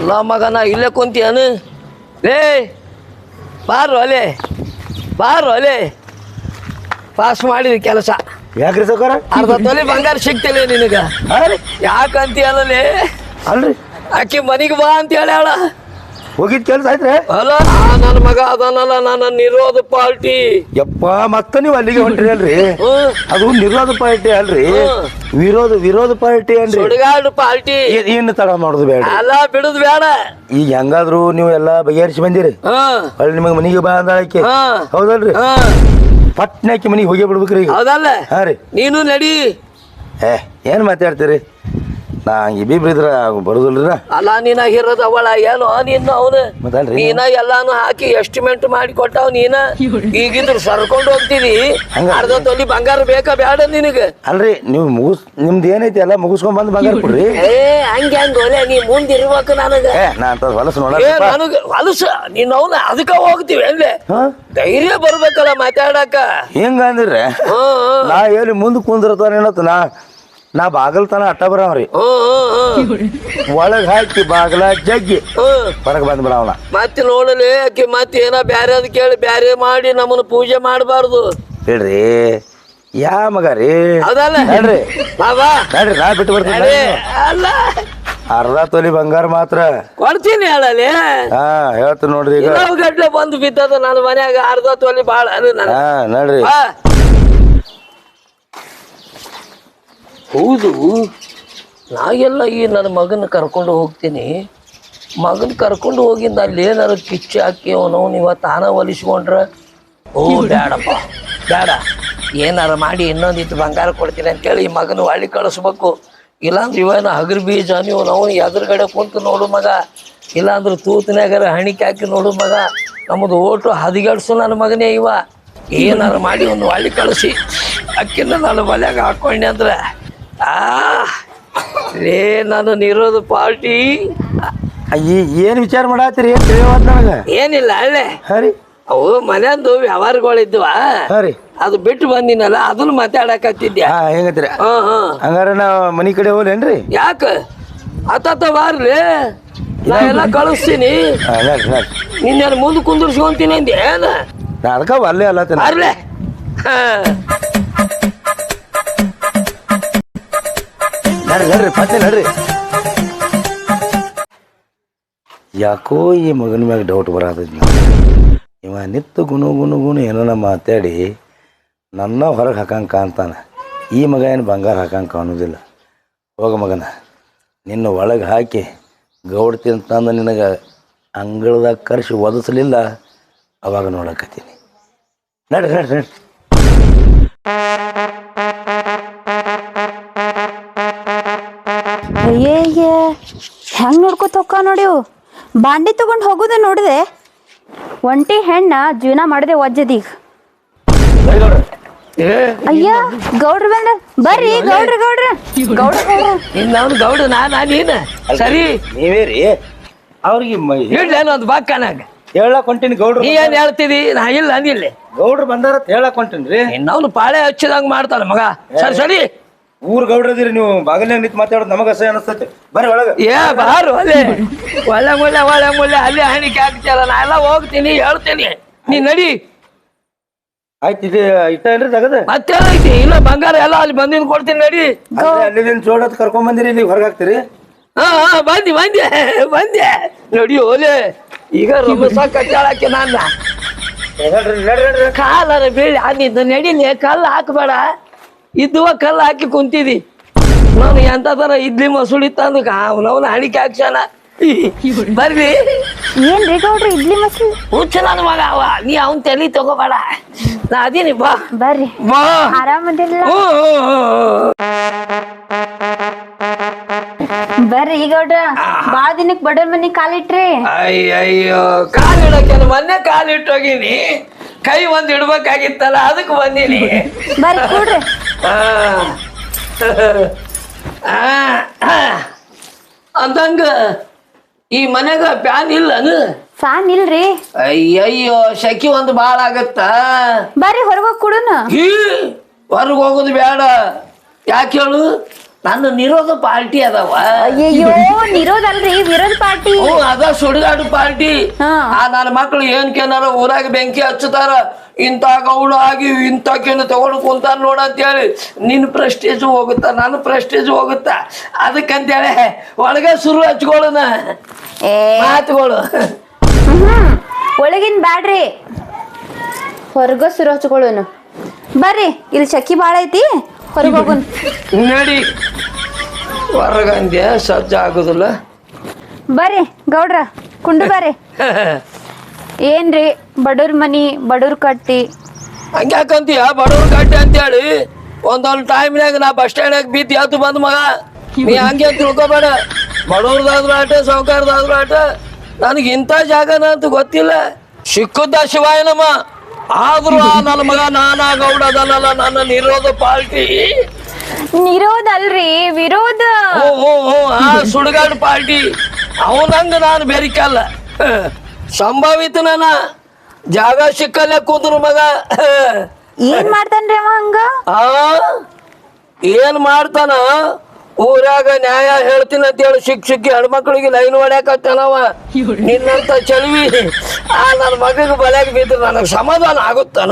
ಅಲ್ಲ ಮಗನ ಇಲ್ಲೇ ಕುಂತಿಯನು? ಲೇ ಬಾರು ಅಲೆ ಬಾರು ಅಲೆ. ಪಾಸ್ ಮಾಡಿದ ಕೆಲಸ. ಯಾಕ್ರಿ ಸೌಕರ ಅರ್ಧ ತೊಲೆ ಬಂಗಾರ ಸಿಗ್ತಿಲ್ಲ ನಿನಗ. ಅಲ್ಲ ಅಲ್ರಿ. ಆಕೆ ಮನಿಗೆ ಬಾ ಅಂತ ಹೇಳ್ಯಾಳ ಹೋಗಿದ್ ಕೆಲಸ ಆಯ್ತ್ರೆ? ಅಲ್ಲ ನನ್ನ ಮಗ ಅದನ್ನಲ್ಲ ನನ್ನ ನಿರೋಧ ಪಾರ್ಟಿ. ಯಪ್ಪ ಮತ್ತ ನೀವು ಅಲ್ಲಿಗೆ ಹೊಂಟ್ರಿ ಅಲ್ರಿ? ಅದು ನಿರೋಧ ಪಾರ್ಟಿ ಅಲ್ರಿ? ವಿರೋಧ ವಿರೋಧ ಪಾರ್ಟಿ ಅಂದ್ರೆ ಪಾರ್ಟಿ. ಏನು ತಡ ಮಾಡುದು ಬೇಡ ಅಲ್ಲ ಬಿಡುದು ಬೇಡ. ಈಗ ಹೆಂಗಾದ್ರು ನೀವು ಎಲ್ಲಾ ಬಗೆಹರಿಸಿ ಬಂದಿರಿ. ಅಲ್ಲಿ ನಿಮಗೆ ಮನಿಗೆ ಬಾ ಅಂದಾಳಕ್ಕೆ ಹೌದಲ್ರಿ? ಪಟ್ನಾಕಿ ಮನಿಗೆ ಹೋಗಿ ಬಿಡ್ಬೇಕ್ರಿ ಈಗ. ಹೌದಲ್ಲ. ಹಾ ರೀ. ನೀನು ನಡಿ. ಏ ಏನ್ ಮಾತಾಡ್ತೀರಿ? ನಾ ಇಬ್ಬಿಬ್ರು ಇದ್ರ ಬರುದಿಲ್ರಿ ಅಲ್ಲ ನೀನ ಹಿರದ ಅವಳ ಏನು? ನೀನು ಅವನು. ಮತ್ತಲ್ರಿ ನೀನ ಎಲ್ಲಾನು ಹಾಕಿ ಎಸ್ಟಿಮೇಟ್ ಮಾಡಿ ಕೊಟ್ಟಾವ ನೀನ. ಈಗಿದ್ರು ಸರ್ಕೊಂಡು ಹೋಗ್ತೀವಿ ಹಂಗ? ಅರ್ಧ ತೊಲಿ ಬಂಗಾರ ಬೇಕಾ ಬೇಡ ನಿನಗೆ. ಅಲ್ರಿ ನೀವು ಮುಗಿಸ್ ನಿಮ್ದು ಏನೈತಿ ಎಲ್ಲ ಮುಗಿಸ್ಕೊಂಡ್ ಬಂದ್ ಬಂಗಾರ ಕೊಡ್ರಿ? ಏ ಹಂಗೆ ಹಂಗ ಒಲೆ ನೀ ಮುಂದಿರ್ಬೇಕು ನನಗ. ನನಗೆ ನಾ ಅಂತ ಹೊಲಸು ನೋಡ ನನಗೆ ಹೊಲಸ. ನೀನ್ ಅವನ ಅದಕ್ಕ ಹೋಗ್ತೀವಿ ಅಂದ್ರೆ ಧೈರ್ಯ ಬರ್ಬೇಕಲ್ಲ ಮಾತಾಡಕ. ಹೆಂಗ ಅಂದ್ರೆ ನಾ ಎಲ್ಲಿ ಮುಂದೆ ಕುಂದಿರ್ತಾನ ಏನತ್ತ ನಾ ಬಾಗಲ್ ತನ ಅಟ್ಟ ಬರವ್ರಿ. ಒಳಗ್ ಹಾಕಿ ಬಾಗಲ ಜಗ್ಗಿ. ಹೊರಗ್ ಬಂದ್ ಬಿಡವನ. ಮತ್ತೆ ನೋಡಲಿ ಆಕಿ ಮತ್ತೆ ಏನ ಬ್ಯಾರೆ ಅದ್ ಕೇಳಿ ಬ್ಯಾರೆ ಮಾಡಿ ನಮ್ಮನ್ನ ಪೂಜೆ ಮಾಡಬಾರ್ದು. ಹೇಳ್ರಿ ಯಾ ಮಗ ರೀ? ಅದಲ್ಲ. ಹೇಳ್ರಿ ನಾ ಬಿಟ್ಟು ಬರ್ತೀನಿ ಅಲ್ಲ. ಅರ್ಧ ತೊಲಿ ಬಂಗಾರ ಮಾತ್ರ. ಕೊಡ್ತೀನಿ ಹೇಳಲಿ. ಹಾ ಹೇಳ್ತೀನಿ ನೋಡ್ರಿ ಈಗ. ಬಂದು ಬಿದ್ದದ ನನ್ನ ಮನ್ಯಾಗ ಅರ್ಧ ತೊಲಿ ಬಾಳ ನೋಡ್ರಿ ಬಾ. ಹೌದು. ನಾಗೆಲ್ಲ ಈ ನನ್ನ ಮಗನ ಕರ್ಕೊಂಡು ಹೋಗ್ತೀನಿ. ಮಗನ ಕರ್ಕೊಂಡು ಹೋಗಿಂದ ಅಲ್ಲಿ ಏನಾರು ಕಿಚ್ಚಿ ಹಾಕಿ ಅವನು ಇವತ್ತು ತಾನ ಒಲಿಸ್ಕೊಂಡ್ರೆ ಓ ಬೇಡಪ್ಪ, ಬೇಡ. ಏನಾರು ಮಾಡಿ ಇನ್ನೊಂದಿತ್ತು ಬಂಗಾರ ಕೊಡ್ತೀನಿ ಅಂತೇಳಿ ಈ ಮಗನ ಹಳ್ಳಿ ಕಳಿಸ್ಬೇಕು. ಇಲ್ಲಾಂದ್ರೆ ಇವನ ಹಗರ್ ಬೀಜ ನೀವು ನಾವು ಎದುರುಗಡೆ ಕುಂತು ನೋಡು ಮಗ. ಇಲ್ಲಾಂದ್ರೆ ತೂತಿನಾಗರ ಹಣಿಕೆ ಹಾಕಿ ನೋಡು ಮಗ. ನಮ್ಮದು ಓಟು ಹದಿಗೆಡ್ಸು ನನ್ನ ಮಗನೇ ಇವ. ಏನಾರು ಮಾಡಿ ಒಂದು ಹೊಳ್ಳಿ ಕಳಿಸಿ. ಅಕ್ಕಿನ ನಾನು ಮಲ್ಯಾಗ ಹಾಕೊಂಡೆ ಅಂದ್ರೆ. ಲೇ ನಾನು ನಿರೋದು ಪಾರ್ಟಿ. ಈ ಏನ್ ವಿಚಾರ ಮಾಡತ್ತೀರಿ? ಏನ್ ತಿಳಿಯವತ್ ನನಗ? ಏನಿಲ್ಲ ಅಲ್ಲೇ. ಹರಿ. ಅವು ಮನೆಯಂದು ವ್ಯವಹಾರಗಳಿದ್ವ. ಹಾ ಅದು ಬಿಟ್ಟು ಬಂದಿನಲ್ಲ ಅದನ್ನು ಮಾತಾಡಕತ್ತಿದ್ದೆ ಹಾ ಹೆಂಗತ್ರಿ ಹಾ ಹಾ. ಹಂಗಾರ ನಾ ಮನಿ ಕಡೆ ಹೋಗ್ಲೇನ್ರಿ? ಯಾಕ? ಅತ್ತ ಬಾರ್ಲಿ. ನಾ ಎಲ್ಲ ಕಳಿಸ್ತೀನಿ. ನಿನ್ನ ನೋಡ್ರಿ ನೋಡ್ರಿ ನಿನ್ನೆ ಮುಂದೆ ಕುಂದಿರ್ಸ್ಕೊಂತೀನಿ ಅಂದೆ ಏನ? ನಾ ಅದಕ್ಕ ಅಲ್ಲೇ ಅಲ್ಲತ್ತೇನೆ. ಅರ್ಲೆ ಹಾ. ಯಾಕೋ ಈ ಮಗನ ಮ್ಯಾಗ ಡೌಟ್ ಬರತೈತಿ ಇವ ನಿತ್ತು ಗುಣ ಗುಣ ಗುಣ ಏನೋ ಮಾತಾಡಿ ನನ್ನ ಹೊರಗೆ ಹಾಕಂಗೆ ಕಾಣ್ತಾನ ಈ ಮಗ ಏನು ಬಂಗಾರ ಹಾಕಂಗೆ ಕಾಣೋದಿಲ್ಲ ಹೋಗ ಮಗನ. ನಿನ್ನ ಒಳಗೆ ಹಾಕಿ ಗೌಡ್ತಿ ಅಂತಂದು ನಿನಗೆ ಅಂಗಳದಾಗ ಕರೆಸಿ ಒದಿಸ್ಲಿಲ್ಲ, ಅವಾಗ ನೋಡಕತ್ತೀನಿ. ನಡ್ರಿ ನಡ್ರಿ ನಡ್ರಿ. ಹೆಂಗ್ ನೋಡ್ಕೋತ ಹೊಕ್ಕ ನೋಡಿವು ಬಾಂಡಿ ತಗೊಂಡ್ ಹೋಗುದ ನೋಡಿದೆ. ಒಂಟಿ ಹೆಣ್ಣ ಜೀವನ ಮಾಡಿದೆ ವಜ್ಜದೀಗ. ಅಯ್ಯ ಗೌಡ್ರ ಬಂದ ಬರ್ರಿ ಗೌಡ್ರ ಗೌಡ್ರ. ಗೌಡ್ರ ಗೌಡ್ರ ಇನ್ನವನು ಗೌಡ ನಾ ನೀನು ಸರಿ. ನೀವೇ ರೀ. ಅವ್ರಿಗೆ ಒಂದು ಬಾಕ್ಕನಾಗ ಹೇಳಕ್ ಹೊಂಟಿನಿ ಗೌಡ್ರು. ನೀ ಏನ್ ಹೇಳ್ತಿದಿ? ನಾ ಇಲ್ಲ ಅಂದಿಲ್ಲ ಗೌಡ್ರು ಬಂದಾರ ಹೇಳಕ್ ಹೊಂಟಿನ್ರಿ. ಇನ್ನವನು ಪಾಳೆ ಹಚ್ಚಿದಂಗ ಮಾಡ್ತಾನ ಮಗ. ಸರಿ ಸರಿ. ಊರ್ ಗೌಡ್ರದಿರಿ ನೀವು ಬಾಗಿಲ್ನಾಗ ನಿಂತು ಮಾತಾಡೋದು ನಮಗ ಅಸಹ್ಯ ಅನಸ್ತೈತೆ. ಬರ ಒಳಗ. ಏ ಬಾರು ಅಲ್ಲೇ. ಒಳ್ಳೆ ಮುಳ್ಳೆ ಒಳ್ಳೆ ಮುಳ್ಳೆ ಅಲ್ಲಿ ಹಣಿ ಹಾಕ್ತಿಯಲ್ಲ ನಾ ಎಲ್ಲ ಹೋಗ್ತೀನಿ ಹೇಳ್ತೀನಿ. ನೀ ನಡಿ. ಆಯ್ತು ಇದು ಇಟ್ಟ ಏನ್ರಿ ತಗದ? ಮತ್ತೇನೈತಿ ಇನ್ನ ಬಂಗಾರ ಎಲ್ಲ ಅಲ್ಲಿ ಬಂದಿನ ಕೊಡ್ತೀನಿ ನಡಿ. ಅಲ್ಲಿ ಜೋಡತ್ ಕರ್ಕೊಂಡ್ ಬಂದಿರಿ ನೀವು ಹೊರಗೆ ಹಾಕ್ತೀರಿ? ಹಾ ಹಾ ಬಂದಿ ಬಂದೆ ಬಂದೆ. ನಡಿ ಓಲೆ ಈಗ ರಮಸ ಕಚ್ಚಾಳಕ್ಕೆ ನಾನು. ಕಾಲರ ಬೀಳಿ ಆಗಿದ್ದು ನಡಿಲಿ ಕಲ್ಲು ಹಾಕಬೇಡ. ಇದ್ದುವ ಕಲ್ಲು ಹಾಕಿ ಕುಂತಿದಿ. ನಾನು ಎಂತದರ ಇಡ್ಲಿ ಮಸೂಳಿ ತಂದು ಅವನವನ ಹಣಿಕೆ ಹಾಕ್ಸಣ ಬರ್ರಿ. ಏನ್ರಿ ಗೌಡ್ರಿ ಇಡ್ಲಿ ಮಸಿ ಹುಚ್ಚ ನನ್ನ ಮಗ ಅವ. ನೀ ಅವನ್ ತಲಿ ತಗೋಬೇಡ. ನಾ ಅದೀನಿ ಬಾ. ಬರ್ರಿ. ಬಾ. ಆರಾಮದಿಲ್ಲ. ಬರ್ರಿ ಈಗ ಗೌಡ್ರ ಬಾಳ ದಿನಕ್ ಬಡವ್ರ ಮನಿ ಕಾಲಿಟ್ರಿ? ಅಯ್ಯಯ್ಯೋ ಕಾಲಿಡಕ್ಕೆ ಮೊನ್ನೆ ಕಾಲಿಟ್ಟೋಗಿನಿ ಕೈ ಒಂದ್ ಇಡ್ಬೇಕಾಗಿತ್ತಲ್ಲ ಅದಕ್ಕೆ ಬಂದಿನಿ. ಬರ್ರಿ ಕೂಡ್ರಿ. ಅಂದಂಗ ಈ ಮನೆಗ ಫ್ಯಾನ್ ಇಲ್ಲನು? ಫ್ಯಾನ್ ಇಲ್ರಿ. ಅಯ್ಯಯ್ಯೋ ಶಕಿ ಒಂದು ಭಾಳ ಆಗತ್ತ. ಬರ್ರಿ ಹೊರಗೋಗ್ ಕೊಡೋಣ ಹೊರಗೆ ಹೋಗೋದು ಬೇಡ. ಯಾಕೆ ಹೇಳು? ನನ್ನ ನಿರೋಧ ಪಾರ್ಟಿ ಅದಾವ. ಅಯ್ಯಯ್ಯೋ ನಿರೋಧಲ್ರಿ ವಿರೋಧ ಪಾರ್ಟಿ. ಹ್ಞೂ ಅದ ಸುಡುಗಾಡು ಪಾರ್ಟಿ. ಆ ನನ್ನ ಮಕ್ಳು ಏನ್ ಕೇನಾರ ಊರಾಗ ಬೆಂಕಿ ಹಚ್ಚುತ್ತಾರ ಇಂಥ ಗೌಳು ಆಗಿ ಇಂಥ ಕೇನು ತಗೊಂಡು ಕುಂತಾರ ನೋಡ ಅಂತೇಳಿ ನಿನ್ನ ಪ್ರೆಸ್ಟೇಜ್ ಹೋಗುತ್ತ ನನ್ನ ಪ್ರೆಸ್ಟೇಜ್ ಹೋಗುತ್ತ? ಅದಕ್ಕಂತೇಳಿ ಒಳಗೆ ಸುರು ಹಚ್ಕೊಳ್ಳೋಣ ಏ. ಮಾತುಗಳು ಒಳಗಿನ ಒಳಗಿನ್ ಬ್ಯಾಡ್ರಿ. ಹೊರಗ ಸುರು ಹಚ್ಕೊಳ್ಳೋನು ಬರ್ರಿ ಇಲ್ಲಿ ಚಕ್ಕಿ ಭಾಳ ಐತಿ ಹೊರಗೆ ಹೋಗೋಣ ನಡಿ. ಹೊರಗಂದೆ ಸಜ್ಜ ಆಗುದಿಲ್ಲ. ಬರ್ರಿ ಗೌಡ್ರ ಕುಂಡು ಬರ್ರಿ ಏನ್ರಿ ಬಡವ್ರ ಮನಿ ಬಡೂರ್ ಕಟ್ಟಿ. ಹಂಗ್ಯಾಕಂತೀಯ ಬಡವ್ರ ಕಟ್ಟಿ ಅಂತೇಳಿ. ಒಂದೊಂದು ಟೈಮ್ನಾಗ ನಾ ಬಸ್ ಸ್ಟ್ಯಾಂಡ್ ಬಿದ್ದು ಎದ್ದು ಬಂದ ಮಗ. ನೀ ಹಂಗೆ ತಿಳ್ಕೊಬೇಡ. ಬಡವ್ರದಾದ್ರೂ ಆಟ ಸಾವುಕಾರದಾದ್ರೂ ಆಟ. ನನಗೆ ಇಂಥ ಜಾಗನ ಅಂತ ಗೊತ್ತಿಲ್ಲ. ಸಿಕ್ಕುದ್ದ ಶಿವಾಯನಮ್ಮ. ಆದ್ರೂ ಆ ನನ್ನ ಮಗ ನಾನಾ ಗೌಡ ಅದಲ್ಲ ನನ್ನ ನಿರೋಧ ಪಾರ್ಟಿ ನಿರೋಧ ಅಲ್ರಿ ವಿರೋಧ ಹ್ಞೂ ಆ ಸುಡುಗಾಡು ಪಾರ್ಟಿ ಅವನಂಗ ನಾನು ಬೆರಿಕಲ್ಲ ಸಂಭವಿತ ನನ್ನ ಜಾಗ ಸಿಕ್ಕಲ್ಲ ಕೂದ್ರು ಮಗ. ಏನ್ ಮಾಡ್ತಾನ್ರಿ ಅವ ಹಂಗ? ಆ ಏನ್ ಮಾಡ್ತಾನ? ಊರಾಗ ನ್ಯಾಯ ಹೇಳ್ತೀನಿ ಅಂತ ಹೇಳಿ ಸಿಕ್ಕ ಸಿಕ್ಕಿ ಹೆಣ್ಮಕ್ಳಿಗೆ ಲೈನ್ ಹೊಡ್ಯಾಕತ್ತಾನವ ನಿನ್ನಂತ ಚಲವಿ. ಆ ನನ್ನ ಮಗನ ಬಲೆಗೆ ಬಿದ್ದು ನನಗೆ ಸಮಾಧಾನ ಆಗುತ್ತಾನ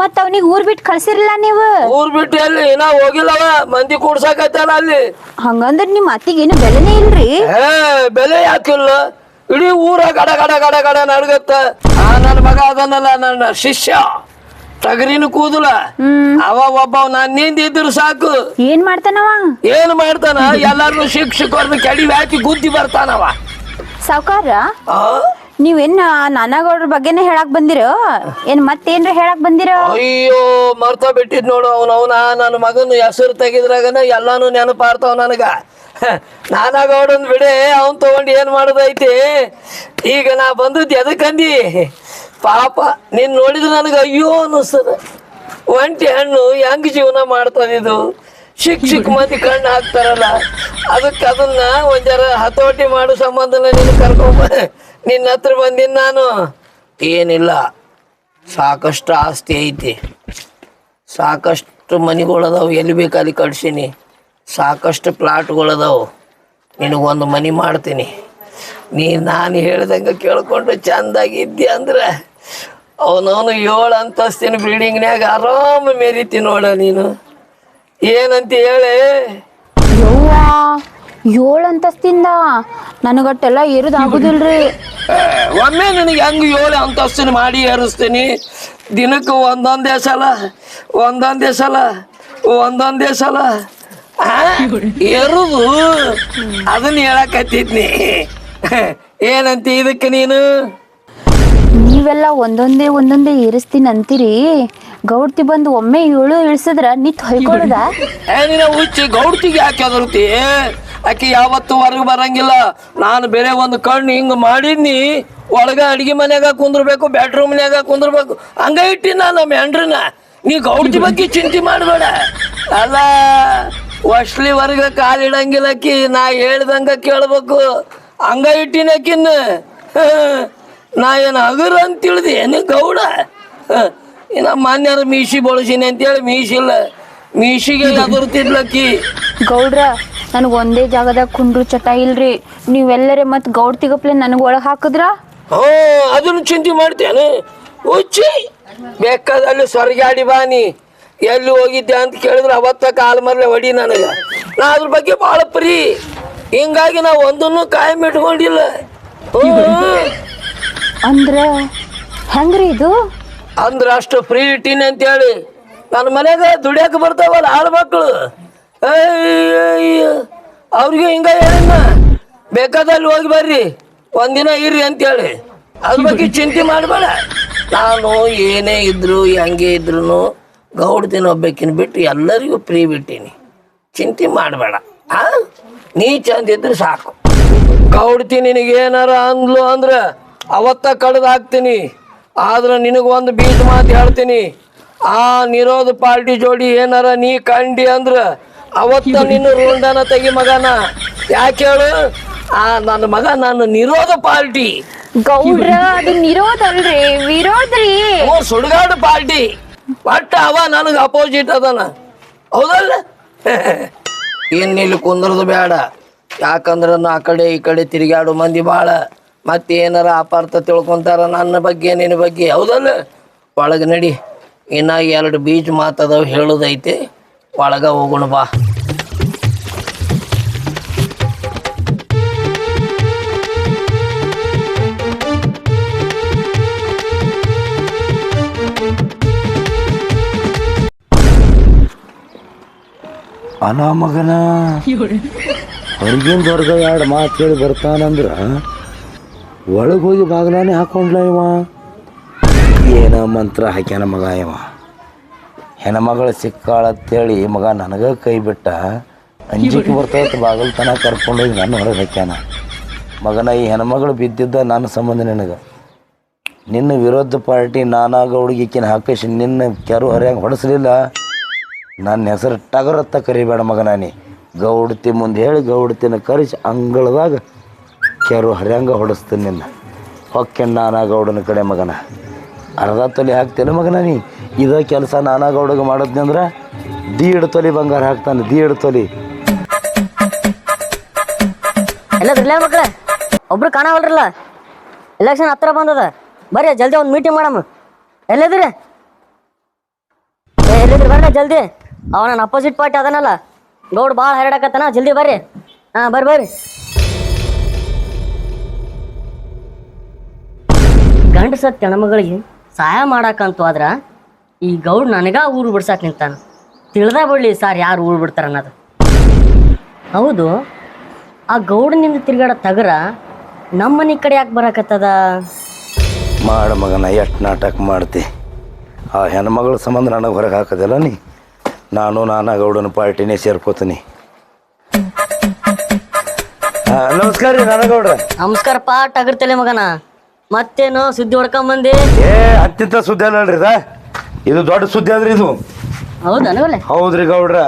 ಮತ್ತ ಅವನಿಗೆ ಊರ್ ಬಿಟ್ಟು ಕಳ್ಸಿರ್ಲಿಲ್ಲ ನೀವು? ಊರ್ ಬಿಟ್ಟು ಎಲ್ಲಿ? ಇನ್ನ ಹೋಗಿಲ್ಲವ ಮಂದಿ ಕೂಡ್ಸಾಕತ್ತಾನ ಅಲ್ಲಿ. ಹಂಗಂದ್ರ ನಿಮ್ ಅತ್ತಿಗೆ ಏನು ಬೆಲೆನೇ ಇಲ್ರಿ? ಏ ಬೆಲೆ ಯಾಕಿಲ್ಲ ಇಡೀ ಊರ ಗಡ ಗಡ ಗಡ ಗಡ ನಡ್ಗತ್ತ. ಆ ನನ್ನ ಮಗ ಅದನ್ನಲ್ಲ ನನ್ನ ಶಿಷ್ಯ. ಟಗರಿನ ಕೂದಲ. ಅವ ಒಬ್ಬ ನಾನ್ ನಿಂದಿದ್ರು ಸಾಕು. ಏನ್ ಮಾಡ್ತಾನವ? ಏನ್ ಮಾಡ್ತಾನ? ಎಲ್ಲಾರು ಶಿಕ್ಷಕರನ್ನ ಕೆಡಿ ಹಾಕಿ ಗುದ್ದಿ ಬರ್ತಾನವ. ಸಾವ್ಕಾರ? ನೀವೇನ್ ನಾನಾಗೌಡ್ರ ಬಗ್ಗೆನೇ ಹೇಳಕ್ ಬಂದಿರೋ? ಏನ್ ಮತ್ತೇನ್ರ ಹೇಳಕ್ ಬಂದಿರೋ? ಅಯ್ಯೋ ಮರ್ತ ಬಿಟ್ಟಿದ್ ನೋಡು ಅವ್ನ ಅವನ ನನ್ನ ಮಗನ ಹೆಸರು ತೆಗಿದ್ರಾಗನ ಎಲ್ಲಾನು ನೆನಪಾರ್ತಾವ ನನಗ. ನಾನಾಗೌಡನ್ ಬಿಡೆ ಅವನ್ ತಗೊಂಡ್ ಏನ್ ಮಾಡೋದೈತಿ? ಈಗ ನಾ ಬಂದದ್ದು ಎದಕ್ಕಂದಿ ಪಾಪ, ನೀನ್ ನೋಡಿದ್ರೆ ನನಗೆ ಅಯ್ಯೋ ಅನ್ನಿಸ್ತದ. ಒಂಟಿ ಹಣ್ಣು ಹೆಂಗ್ ಜೀವನ ಮಾಡ್ತಾನಿದು ಶಿಕ್ ಶಿಕ್ ಮಂದಿ ಕಣ್ಣು ಹಾಕ್ತಾರಲ್ಲ, ಅದಕ್ಕೆ ಅದನ್ನ ಒಂದರ ಹತೋಟಿ ಮಾಡೋ ಸಂಬಂಧನ ನೀನು ಕರ್ಕೊಂಬ. ನಿನ್ನ ಹತ್ರ ಬಂದಿನ ನಾನು. ಏನಿಲ್ಲ, ಸಾಕಷ್ಟು ಆಸ್ತಿ ಐತಿ. ಸಾಕಷ್ಟು ಮನೆಗಳದಾವು ಎಲ್ಲಿ ಬೇಕು ಅಲ್ಲಿ ಕಟ್ಸೀನಿ. ಸಾಕಷ್ಟು ಪ್ಲಾಟ್ಗಳದಾವು ನಿನಗೊಂದು ಮನೆ ಮಾಡ್ತೀನಿ. ನೀ ನಾನು ಹೇಳ್ದಂಗೆ ಕೇಳ್ಕೊಂಡು ಚಂದಾಗಿ ಇದ್ದೆ ಅಂದ್ರೆ? ಅವನವನು ಏಳು ಅಂತಸ್ತಿನ ಬಿಲ್ಡಿಂಗ್ನ್ಯಾಗ ಆರಾಮ ಮೇರಿತಿ ನೋಡ ನೀನು. ಏನಂತ ಹೇಳಿ? ಯವ್ವ ಏಳು ಅಂತಸ್ತಿಂದ ನನಗಟ್ಟೆಲ್ಲ ಏರುದಾಗುದಿಲ್ರಿ ಒಮ್ಮೆ ನನಗೆ ಹೆಂಗೆ ಏಳು ಅಂತಸ್ತಿನ ಮಾಡಿ ಏರಿಸ್ತೀನಿ? ದಿನಕ್ಕೆ ಒಂದೊಂದೇ ಸಲ ಒಂದೊಂದೇ ಸಲ ಒಂದೊಂದೇ ಸಲ ಆ, ಏರುದು? ಅದನ್ನ ಹೇಳಕತ್ತಿದ್ನಿ. ಏನಂತ ಇದಕ್ಕೆ ನೀನು? ನೀವೆಲ್ಲ ಒಂದೊಂದೇ ಒಂದೊಂದೇ ಏರಿಸ್ತೀನಿ ಅಂತೀರಿ ಗೌಡ್ತಿ ಬಂದು ಒಮ್ಮೆ ಏಳು ಇಳಿಸಿದ್ರ ನಿತ್ ಹೊಯ್ಕೊಳ್ಳುದಿ ಹುಚ್ಚಿ ಗೌಡ್ತಿಗೆ ಯಾಕೆ ಅದರ್ತಿ ಆಕೆ ಯಾವತ್ತು ಹೊರಗೆ ಬರಂಗಿಲ್ಲ. ನಾನು ಬೇರೆ ಒಂದು ಕಣ್ಣು ಹಿಂಗೆ ಮಾಡಿದ್ನಿ. ಒಳಗ ಅಡಿಗೆ ಮನ್ಯಾಗ ಕುಂದ್ರಬೇಕು ಬೆಡ್ರೂಮ್ನ್ಯಾಗ ಕುಂದ್ರಬೇಕು. ಹಂಗ ಇಟ್ಟಿನ ನಮ್ಮ ಹೆಂಡ್ರನ್ನ. ನೀ ಗೌಡ್ತಿ ಬಗ್ಗೆ ಚಿಂತೆ ಮಾಡಬೇಡ. ಅಲ್ಲ ಒಸ್ಲಿ ವರ್ಗ ಕಾಲಿಡಂಗಿಲ್ಲ ಆಕಿ ನಾ ಹೇಳ್ದಂಗ ಕೇಳ್ಬೇಕು. ಹಂಗ ಇಟ್ಟಿನಕಿನ್ನ ನಾ ಏನು ಹಗರ ಅಂತ ತಿಳಿದೆ. ಏನು ಗೌಡ. ಇನ್ನ ಮಾನ್ಯರ ಮೀಸಿ ಬಳಸೀನಿ ಅಂತೇಳಿ ಮೀಸಿಲ್ಲ ಮೀಸಿಗೆ ಅದುರ್ತಿದ್ಲಕ್ಕಿ ಗೌಡ್ರ ನನಗೆ ಒಂದೇ ಜಾಗದಾಗ ಕುಂಡ್ರು ಚಟ ಇಲ್ರಿ. ನೀವೆಲ್ಲರೇ ಮತ್ ಗೌಡ್ತಿಗಪ್ಲೆ ನನಗೆ ಒಳಗ್ ಹಾಕಿದ್ರ? ಹೋ ಅದನ್ನು ಚಿಂತೆ ಮಾಡ್ತೇನೆ. ಉಚ್ಚಿ ಬೇಕಾದಲ್ಲಿ ಸ್ವರ್ಗಾಡಿ ಬಾನಿ ಎಲ್ಲಿ ಹೋಗಿದ್ದೆ ಅಂತ ಕೇಳಿದ್ರೆ ಅವತ್ತ ಕಾಲ್ ಮರ್ಲೆ ಹೊಡಿ ನನಗೆ. ನಾ ಅದ್ರ ಬಗ್ಗೆ ಭಾಳ ಪ್ರೀ. ಹಿಂಗಾಗಿ ನಾ ಒಂದನ್ನು ಕಾಯಂ ಇಟ್ಕೊಂಡಿಲ್ಲ. ಅಂದ್ರೆ ಹೆಂಗ್ರಿ ಇದು? ಅಂದ್ರ ಅಷ್ಟು ಫ್ರೀ ಅಂತ ಹೇಳಿ ನನ್ನ ಮನ್ಯಾಗ ದುಡಿಯಕ್ಕೆ ಬರ್ತಾವಲ್ಲ ಆಳು ಮಕ್ಕಳು ಅವ್ರಿಗೆ ಹಿಂಗ ಹೇಳಿನ ಬೇಕಾದಲ್ಲಿ ಹೋಗಿ ಬರ್ರಿ. ಒಂದಿನ ಇರ್ರಿ ಅಂತೇಳಿ. ಅದ್ರ ಬಗ್ಗೆ ಚಿಂತೆ ಮಾಡಬೇಡ. ನಾನು ಏನೇ ಇದ್ರು ಹೆಂಗೆ ಇದ್ರು ಗೌಡ್ತಿನ ಒಬ್ಬಕಿನ ಬಿಟ್ಟು ಎಲ್ಲರಿಗೂ ಫ್ರೀ ಬಿಟ್ಟೀನಿ ಚಿಂತೆ ಮಾಡಬೇಡ. ಆ? ನೀ ಇದ್ರೆ ಸಾಕು. ಕೌಡ್ತಿ ನಿನಗೆ ಏನಾರ ಅಂದ್ಲು ಅಂದ್ರೆ ಅವತ್ತ ಕಡ್ದು ಹಾಕ್ತೀನಿ. ಆದ್ರೆ ನಿನಗೊಂದು ಒಂದು ಬೀಜ ಮಾತು ಹೇಳ್ತೀನಿ. ಆ ನಿರೋಧ ಪಾರ್ಟಿ ಜೋಡಿ ಏನಾರ ನೀ ಕಂಡಿ ಅಂದ್ರೆ ಅವತ್ತ ನಿನ್ನ ರುಂಡನ ತೆಗಿ ಮಗನ. ಯಾಕೆ ಹೇಳು? ಆ ನನ್ನ ಮಗ ನನ್ನ ನಿರೋಧ ಪಾರ್ಟಿ ಗೌಡ್ರ ಅದು ನಿರೋಧ ಅಲ್ರಿ ವಿರೋಧ ರೀ. ಓ ಸುಡುಗಾಡು ಪಾರ್ಟಿ ಒಟ್ಟ ಅವ ನನಗೆ ಅಪೋಸಿಟ್ ಅದಾನ. ಹೌದಲ್ಲ? ಇನ್ನು ಇಲ್ಲಿ ಕುಂದ್ರದು ಬೇಡ ಯಾಕಂದ್ರೆ ನಾ ಆ ಕಡೆ ಈ ಕಡೆ ತಿರುಗಾಡು ಮಂದಿ ಭಾಳ ಮತ್ತೆ ಏನಾರ ಅಪಾರ್ಥ ತಿಳ್ಕೊಂತಾರ ನನ್ನ ಬಗ್ಗೆ ನಿನ್ನ ಬಗ್ಗೆ. ಹೌದಲ್ಲ? ಒಳಗೆ ನಡಿ. ಇನ್ನ ಎರಡು ಬೀಜ ಮಾತದವು ಹೇಳೋದೈತಿ. ಒಳಗೆ ಹೋಗೋಣ ಬಾ. ಅಲ ಮಗನ ಹೊರಗಿಂದ ಹೊರ್ಗ ಎರಡು ಮಾತು ಹೇಳಿ ಬರ್ತಾನಂದ್ರ ಒಳಗೆ ಹೋಗಿ ಬಾಗ್ಲಾನೆ ಹಾಕೊಂಡ್ಲ ಇವ. ಏನ ಮಂತ್ರ ಹಾಕ್ಯಾನ ಮಗ ಇವ. ಹೆಣ್ಮಗಳು ಸಿಕ್ಕಾಳಂತೇಳಿ ಮಗ ನನಗೆ ಕೈ ಬಿಟ್ಟ ಅಂಜಿಕೆ ಬರ್ತೈತೆ ಬಾಗಲ್ ತನ ಕರ್ಕೊಂಡೋಗಿ ನನ್ನ ಹೊರಗೆ ಹಾಕ್ಯಾನ. ಮಗನ ಈ ಹೆಣ್ಮಗಳು ಬಿದ್ದಿದ್ದ ನನ್ನ ಸಂಬಂಧ ನಿನಗೆ. ನಿನ್ನ ವಿರೋಧ ಪಾರ್ಟಿ ನಾನಾಗ ಹುಡುಗಿಕಿನ ಹಾಕಿಸಿ ನಿನ್ನ ಕೆರು ಹರಿಯಂಗೆ ಹೊಡೆಸಲಿಲ್ಲ. ನನ್ನ ಹೆಸರು ಟಗರತ್ತ ಕರಿಬೇಡ ಮಗನ ನೀ. ಗೌಡತಿ ಮುಂದೆ ಹೇಳಿ ಗೌಡತಿನ ಕರೆಸಿ ಅಂಗಳದಾಗ ಕೆರು ಹರ್ಯಂಗ ಹೊಡಿಸ್ತೀನಿ ನಿನ್ನ. ಹೊಕ್ಕೆ ನಾನಾ ಗೌಡನ ಕಡೆ ಮಗನ. ಅರ್ಧ ತೊಲೆ ಹಾಕ್ತೇನೆ ಮಗನ ನೀ. ಇದೋ ಕೆಲಸ ನಾನಾ ಗೌಡಗೆ ಮಾಡಿದ್ನಿ ಅಂದ್ರೆ ದೀಡ್ ತೊಲಿ ಬಂಗಾರ ಹಾಕ್ತಾನೆ, ದೀಡ್ ತೊಲಿ. ಎಲ್ಲ ಮಕ್ಳ? ಒಬ್ರು ಕಾಣವಲ್ರಲ್ಲ? ಎಲೆಕ್ಷನ್ ಹತ್ರ ಬಂದದ. ಬರ್ರಿ, ಜಲ್ದಿ ಒಂದು ಮೀಟಿಂಗ್ ಮಾಡಮ್ಮ ಎಲ್ಲಿದ್ರಿ ಎಲ್ಲಿದ್ರಿ ಬರ್ರಿ, ಜಲ್ದಿ. ಅವ ನನ್ನ ಅಪೋಸಿಟ್ ಪಾರ್ಟಿ ಅದನಲ್ಲ? ಗೌಡ್ ಭಾಳ ಹರಡಕತ್ತನ? ಜಲ್ದಿ ಬರ್ರಿ. ಹಾ, ಬರ್ರಿ ಬರ್ರಿ. ಗಂಡ ಸತ್ ಹೆಣ್ಮಗಳಿಗೆ ಸಹಾಯ ಮಾಡಾಕಂತು ಆದ್ರ ಈ ಗೌಡ್ ನನಗ ಊರು ಬಿಡ್ಸಾಕ್ ನಿಂತಾನ. ತಿಳ್ದ ಬಿಡ್ಲಿ ಸಾರ್ ಯಾರು ಊರು ಬಿಡ್ತಾರ ಅನ್ನೋದು. ಹೌದು, ಆ ಗೌಡನಿಂದ ತಿರ್ಗಾಡ ತಗರ ನಮ್ಮನೆ ಕಡೆ ಯಾಕೆ ಬರಕತ್ತದ? ಮಾಡ ಮಗನ ಎಷ್ಟು ನಾಟಕ ಮಾಡ್ತಿ. ಆ ಹೆಣ್ಮಗಳ ಸಂಬಂಧ ನನಗೆ ಹೊರಗೆ ಹಾಕೋದಿಲ್ಲ ನೀ? ನಾನು ನಾನಾ ಗೌಡನ ಪಾರ್ಟಿನೇ ಸೇರ್ಕೋತೀನಿ. ನಮಸ್ಕಾರ ರೀ ನಮಸ್ಕಾರ ನಮಸ್ಕಾರಪ್ಪ ಟಗರ್ತಲೆ ಮಗನ. ಮತ್ತೇನು ಸುದ್ದಿ ಹೊಡ್ಕೊಂಬಂದಿ? ಏ ಅತ್ಯಂತ ಸುದ್ದಿ ಅಲ್ಲ ನೋಡ್ರಿ ಇದ? ಇದು ದೊಡ್ಡ ಸುದ್ದಿ ಅದ್ರಿ ಇದು. ಹೌದಾ ಹೌದ್ರಿ ಗೌಡ್ರ.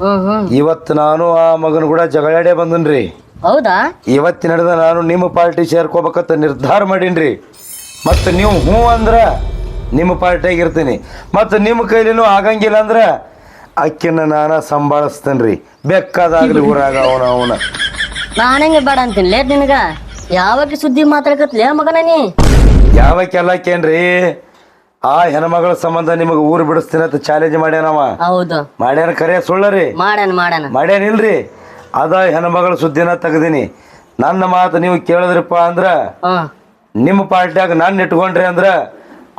ಹ್ಮ್ ಹ್ಮ್. ಇವತ್ತು ನಾನು ಆ ಮಗನ ಕೂಡ ಜಗಳಾಡೇ ಬಂದನ್ರಿ. ಹೌದಾ? ಇವತ್ತಿನ ನಡೆದ ನಾನು ನಿಮ್ಮ ಪಾರ್ಟಿ ಸೇರ್ಕೋಬೇಕಂತ ನಿರ್ಧಾರ ಮಾಡೀನ್ರಿ. ಮತ್ತು ನೀವು ಹ್ಞೂ ಅಂದ್ರೆ ನಿಮ್ಮ ಪಾರ್ಟಿಯಾಗಿರ್ತೀನಿ. ಮತ್ತು ನಿಮ್ಮ ಕೈಲಿನೂ ಆಗಂಗಿಲ್ಲ ಅಂದ್ರೆ ಅಕ್ಕಿನ ನಾನ ಸಂಭಾಳಿಸ್ತೇನೆ ರೀ ಬೆಕ್ಕದಾಗ್ಲಿ ಊರಾಗ ಅವನ ಅವನ. ನಾನಂಗೆ ಬೇಡ ಅಂತೀನಿ. ಲೇಟ್ ನಿನಗ ಯಾವಾಗ ಸುದ್ದಿ ಮಾತಾಡಕತ್ಲೇ ಮಗನ ನೀ? ಯಾವ ರೀ ಆ ಹೆಣ್ಮಗಳ ಸಂಬಂಧ ನಿಮಗೆ ಊರು ಬಿಡಿಸ್ತೀನಿ ಅಂತ ಚಾಲೆಂಜ್ ಮಾಡ್ಯಾನವ ಹೌದು. ಮಾಡ್ಯಾನ ಕರೆ ಸುಳ್ಳರಿ. ಮಾಡಣ ಮಾಡಣ ಮಾಡ್ಯಾನಿಲ್ರಿ ಅದ ಹೆಣ್ಮಗಳ ಸುದ್ದಿನ ತೆಗ್ದೀನಿ. ನನ್ನ ಮಾತು ನೀವು ಕೇಳಿದ್ರಪ್ಪ ಅಂದ್ರ ನಿಮ್ಮ ಪಾರ್ಟಿಯಾಗ ನಾನು ಇಟ್ಕೊಂಡ್ರಿ ಅಂದ್ರ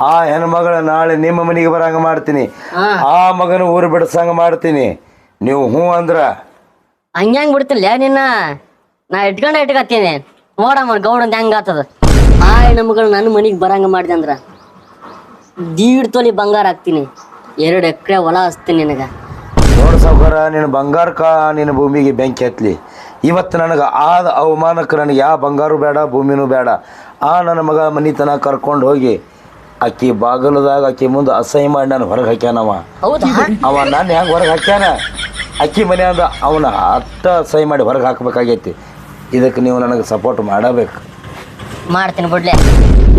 ಆ ಹೆಣ್ಮಗಳ ನಾಳೆ ನಿಮ್ಮ ಮನೆಗೆ ಬರಂಗ ಮಾಡ್ತೀನಿ. ಆ ಮಗನ ಊರು ಬಿಡಸಂಗ ಮಾಡ್ತೀನಿ. ನೀವು ಹ್ಞೂ ಅಂದ್ರ? ಹಂಗ್ಯಾಂಗ್ ಬಿಡ್ತಿಲ್ಲ ನಿನ್ನ? ನಾ ಇಟ್ಕೊಂಡ ಇಟ್ಕತ್ತೀನಿ ನೋಡಮ್ಮ ಗೌಡಂದ ಹೆಂಗ್ ಆತದ. ಆ ಹೆಣ್ಮಗಳು ನನ್ನ ಮನಿಗೆ ಬರಂಗ ಮಾಡಿದೆ ಅಂದ್ರ. ದೀಡ್ ತೊಲಿ ಬಂಗಾರ ಹಾಕ್ತೀನಿ. ಎರಡು ಎಕರೆ ಹೊಲ ಹಚ್ತೀನಿ ನಿನಗ. ನೋಡು ಸಾವುಕಾರ ನಿನ್ನ ಬಂಗಾರಕ್ಕ ನಿನ್ನ ಭೂಮಿಗೆ ಬೆಂಕಿ ಹತ್ಲಿ. ಇವತ್ತು ನನಗೆ ಆದ ಅವಮಾನಕ್ಕೆ ನನಗೆ ಯಾವ ಬಂಗಾರು ಬೇಡ ಭೂಮಿನೂ ಬೇಡ. ಆ ನನ್ನ ಮಗ ಮನಿತನ ಕರ್ಕೊಂಡು ಹೋಗಿ ಅಕ್ಕಿ ಬಾಗಲದಾಗ ಅಕ್ಕಿ ಮುಂದೆ ಅಸಹ್ಯ ಮಾಡಿ ನಾನು ಹೊರಗೆ ಹಾಕ್ಯಾನವ ಹೌದಾ? ಅವ ನಾನು ಹೆಂಗೆ ಹೊರಗೆ ಹಾಕ್ಯಾನ? ಅಕ್ಕಿ ಮನೆ ಅಂದ ಅವನ ಅಟ್ಟ ಸಹಿ ಮಾಡಿ ಹೊರಗೆ ಹಾಕಬೇಕಾಗೈತಿ. ಇದಕ್ಕೆ ನೀವು ನನಗೆ ಸಪೋರ್ಟ್ ಮಾಡಬೇಕು. ಮಾಡ್ತೀನಿ ಬಿಡ್ಲೆ.